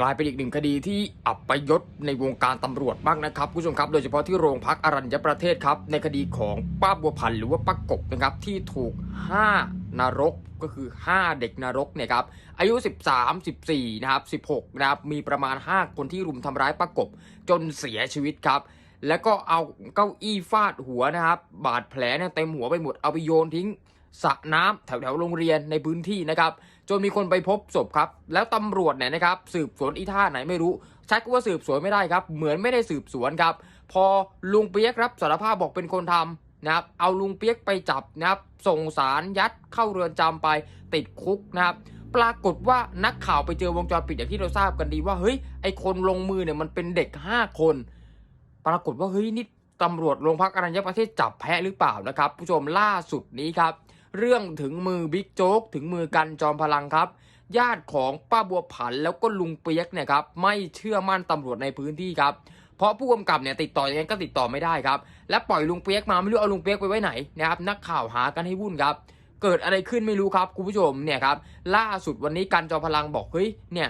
กลายเป็นอีกหนึ่งคดีที่อับปยศในวงการตำรวจบ้างนะครับคุณผู้ชมครับ โดยเฉพาะที่โรงพักอรัญญประเทศครับ ในคดีของป้าบัวพันธ์หรือว่าป้ากบนะครับที่ถูก 5 นรกก็คือ 5 เด็กนรกเนี่ยครับอายุ 13 14นะครับ16นะครับมีประมาณ 5 คนที่รุมทำร้ายป้ากบจนเสียชีวิตครับแล้วก็เอาเก้าอี้ฟาดหัวนะครับ บาดแผลเนี่ยเต็มหัวไปหมดเอาไปโยนทิ้งสระน้ำแถวๆโรงเรียนในพื้นที่นะครับ จนมีคนไปพบศพครับ แล้วตำรวจเนี่ยนะครับสืบสวนอีท่าไหนไม่รู้ใช้คำว่าสืบสวนไม่ได้ครับ เหมือนไม่ได้สืบสวนครับ พอลุงเปียกรับสารภาพบอกเป็นคนทำนะครับเอาลุงเปียกไปจับนะครับส่งสารยัดเข้าเรือนจำไปติดคุกนะครับปรากฏว่านักข่าวไปเจอวงจรปิดอย่างที่เราทราบกันดีว่าเฮ้ยไอคนลงมือเนี่ยมันเป็นเด็ก 5 คน ปรากฏว่าเฮ้ยนี่ตำรวจโรงพักอรัญญประเทศจับแพะหรือเปล่านะครับ ผู้ชมล่าสุดนี้ครับ เรื่องถึงมือบิ๊กโจ๊กถึงมือกันจอมพลังครับ ญาติของป้าบัวผันแล้วก็ลุงเปียกเนี่ยครับไม่เชื่อมั่นตำรวจในพื้นที่ครับเพราะผู้กำกับเนี่ยติดต่อยังไงก็ติดต่อไม่ได้ครับ และปล่อยลุงเปียกมาไม่รู้เอาลุงเปียกไปไว้ไหนนะครับนักข่าวหากันให้วุ่นครับ เกิดอะไรขึ้นไม่รู้ครับคุณผู้ชมเนี่ยครับล่าสุดวันนี้กันจอมพลังบอกเฮ้ยเนี่ย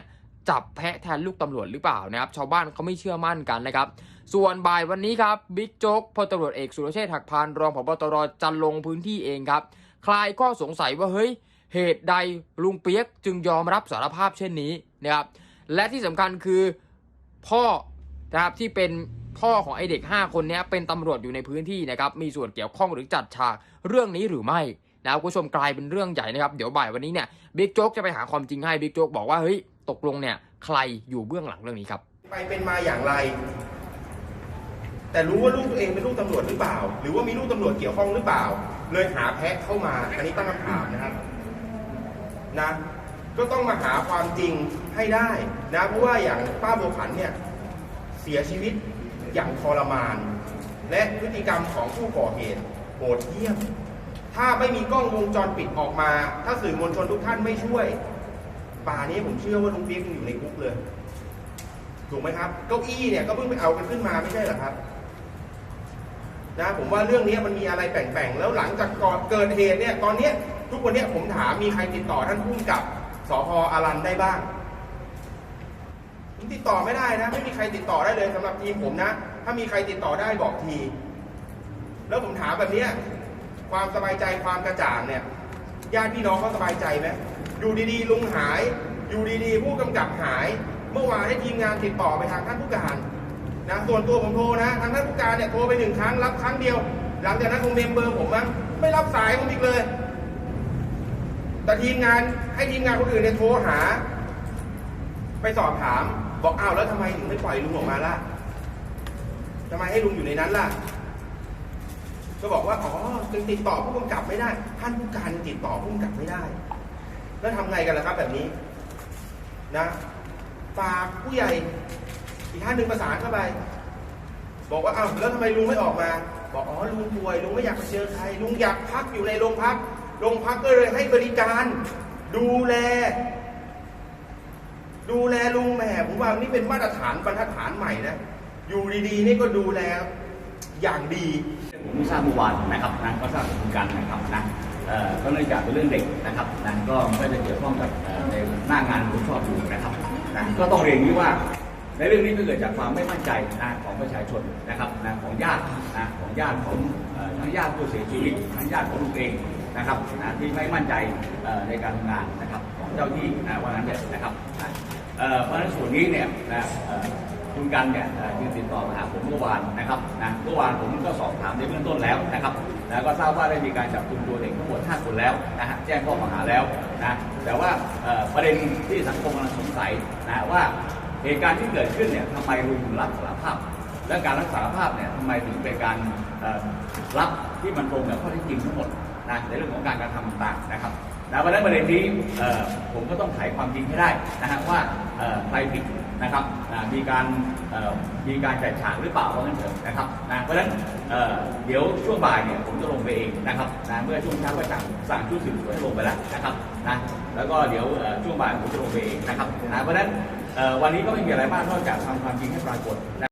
จับแพะแทนลูกตำรวจหรือเปล่านะครับชาวบ้านเขาไม่เชื่อมั่นกันนะครับ ส่วนบ่ายวันนี้ครับบิ๊กโจ๊กพลตำรวจเอกสุรเชษฐ์หักพานรองผบตรจะลงพื้นที่เองครับ คลายข้อสงสัยว่าเฮ้ยเหตุใดลุงเปียกจึงยอมรับสารภาพเช่นนี้นะครับและที่สำคัญคือพ่อนะครับที่เป็นพ่อของไอเด็ก 5 คนนี้เป็นตำรวจอยู่ในพื้นที่นะครับมีส่วนเกี่ยวข้องหรือจัดฉากเรื่องนี้หรือไม่นะครับคุณผู้ชมกลายเป็นเรื่องใหญ่นะครับเดี๋ยวบ่ายวันนี้เนี่ยบิ๊กโจ๊กจะไปหาความจริงให้บิ๊กโจ๊กบอกว่าเฮ้ยตกลงเนี่ยใครอยู่เบื้องหลังเรื่องนี้ครับ ไปเป็นมาอย่างไร แต่รู้ว่าลูกตัวเองเป็นลูกตำรวจหรือเปล่า หรือว่ามีลูกตำรวจเกี่ยวข้องหรือเปล่า เลยหาแพะเข้ามา อันนี้ตั้งคำถามนะครับนะก็ต้องมาหาความจริงให้ได้นะเพราะว่าอย่างป้าบัวผันเนี่ยเสียชีวิตอย่างทรมาน และพฤติกรรมของผู้ก่อเหตุโหดเหี้ยม ถ้าไม่มีกล้องวงจรปิดออกมา ถ้าสื่อมวลชนทุกท่านไม่ช่วย ป่านี้ผมเชื่อว่าลุงเปียกยังอยู่ในคุกเลย ถูกไหมครับ เก้าอี้เนี่ยก็เพิ่งไปเอากันขึ้นมาไม่ใช่เหรอครับ นะผมว่าเรื่องนี้มันมีอะไรแปลงๆแล้วหลังจากก่อนเกิดเหตุเนี่ยตอนนี้ทุกวันนี้ผมถามมีใครติดต่อท่านผู้กำกับสพอารันได้บ้างผมติดต่อไม่ได้นะไม่มีใครติดต่อได้เลยสำหรับทีมผมนะ ถ้ามีใครติดต่อได้บอกที แล้วผมถามแบบนี้ความสบายใจความกระจ่างเนี่ยญาติพี่น้องเขาสบายใจไหมอยู่ดีๆลุงหาย อยู่ดีๆ ผู้กำกับหาย เมื่อวานให้ทีมงานติดต่อไปทางท่านผู้การนะส่วนตัวผมโทรนะทางท่านผู้ การเนี่ยโทรไปหนึ่งครั้งรับครั้งเดียว หลังจากนั้นคงเมมเบอร์ผมมั้งไม่รับสายผมอีกเลย แต่ทีมงานให้ทีมงานคนอื่นเนี่ยโทรหา ไปสอบถาม บอกอ้าวแล้วทำไมถึงไม่ปล่อยลุงออกมาล่ะทำไมให้ลุงอยู่ในนั้นล่ะ ก็บอกว่าอ๋อจึงติดต่อผู้กำกับไม่ได้ ท่านผู้การติดต่อผู้กำกับไม่ได้ แล้วทำไงกันล่ะครับแบบนี้ นะฝากผู้ใหญ่อีกท่านหนึ่งประสานเข้าไป บอกว่าอ้าวแล้วทำไมลุงไม่ออกมา บอกอ๋อลุงป่วยลุงไม่อยากไปเจอใครลุงอยากพักอยู่ในโรงพักโรงพักก็เลยให้บริการ ดูแล ดูแลลุงแหม่ผมว่านี่เป็นมาตรฐานบรรทัดฐานใหม่นะอยู่ดีๆนี่ก็ดูแลอย่างดีผมไม่ทราบเมื่อวานนะครับนะก็ทราบเหมือนกันนะครับนะก็เนื่องจากเป็นเรื่องเด็กนะครับนะก็ไม่ได้เกี่ยวข้องกับในหน้างานผมชอบอยู่นะครับนะก็ต้องเรียนนี้ว่า ในเรื่องนี้ก็เกิดจากความไม่มั่นใจนะของประชาชนนะครับนะของญาตินะของญาติของทั้งญาติผู้เสียชีวิตทั้งญาติของลูกเองนะครับนะที่ไม่มั่นใจในการทำงานนะครับของเจ้าที่นะว่างั้นเถอะนะครับเพราะฉะนั้นส่วนนี้เนี่ยนะคุณกันเนี่ยเอ่อที่ติดต่อมาหาผมเมื่อวานนะครับนะเมื่อวานผมก็สอบถามในเบื้องต้นแล้วนะครับแล้วก็ทราบว่าได้มีการจับกลุ่มตัวเด็กทั้งหมด5คนแล้วนะฮะแจ้งข้อกล่าวหาแล้วนะแต่ว่าประเด็นที่สังคมกำลังสงสัยนะว่า เหตุการณ์ที่เกิดขึ้นเนี่ยทำไมลุงถึงรับสารภาพ และการรับสารภาพเนี่ยทำไมถึงเป็นการรับที่มันตรงกับข้อเท็จจริงทั้งหมดนะในเรื่องของการกระทำต่างๆนะครับนะเพราะนั้นประเด็นนี้ผมก็ต้องไขความจริงให้ได้นะฮะว่าใครผิด นะครับมีการมีการจัดฉากหรือเปล่าว่างั้นเถอะนะครับนะเพราะฉะนั้นเเดี๋ยวช่วงบ่ายเนี่ยผมจะลงไปเองนะครับนะเมื่อช่วงเช้าก็สั่งสั่งชุดสืบสวนให้ลงไปแล้วนะครับนะแล้วก็เดี๋ยวช่วงบ่ายผมจะลงไปเองนะครับนะเพราะฉะนั้นวันนี้ก็ไม่มีอะไรมากนอกจากทำความจริงให้ปรากฏนะ